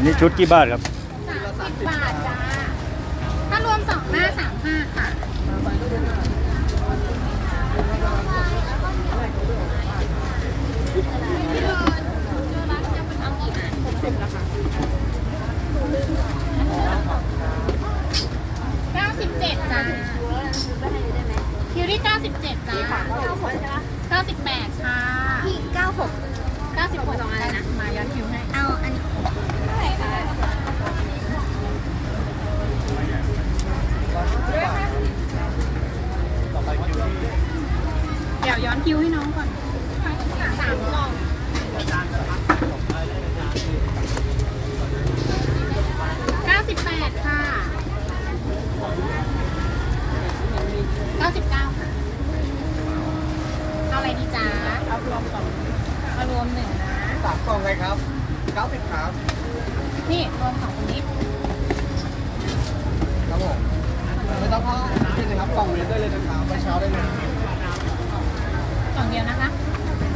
อันนี้ชุดกี่บาทครับ สามสิบบาทจ้า ถ้ารวมสองหน้าสามห้าค่ะ เก้าสิบเจ็ดจ้าคิวที่เก้าสิบเจ็ดจ้าเก้าสิบแปดค่ะ พี่เก้าหกเก้าสิบหกสองอะไรนะ มาย้อนคิวให้ เอาอันนี้ เดี๋ ยวย้อนคิวให้น้องก่อนสามกล่องเก้าสิบแปดค่ะเก้าสิบเก้าค่ะ เอาอะไรดีจ้าเอารวมก่อนเอารวมหนึ่งนะ สามกล่องเลยครับเก้าสิบครับนี่รวมของคนนี้ครับผมไม่ต้องเข้าที่นะครับกล่องเรียนได้เลยนะครับไปเช้าได้เลย กล่องเดียวนะคะ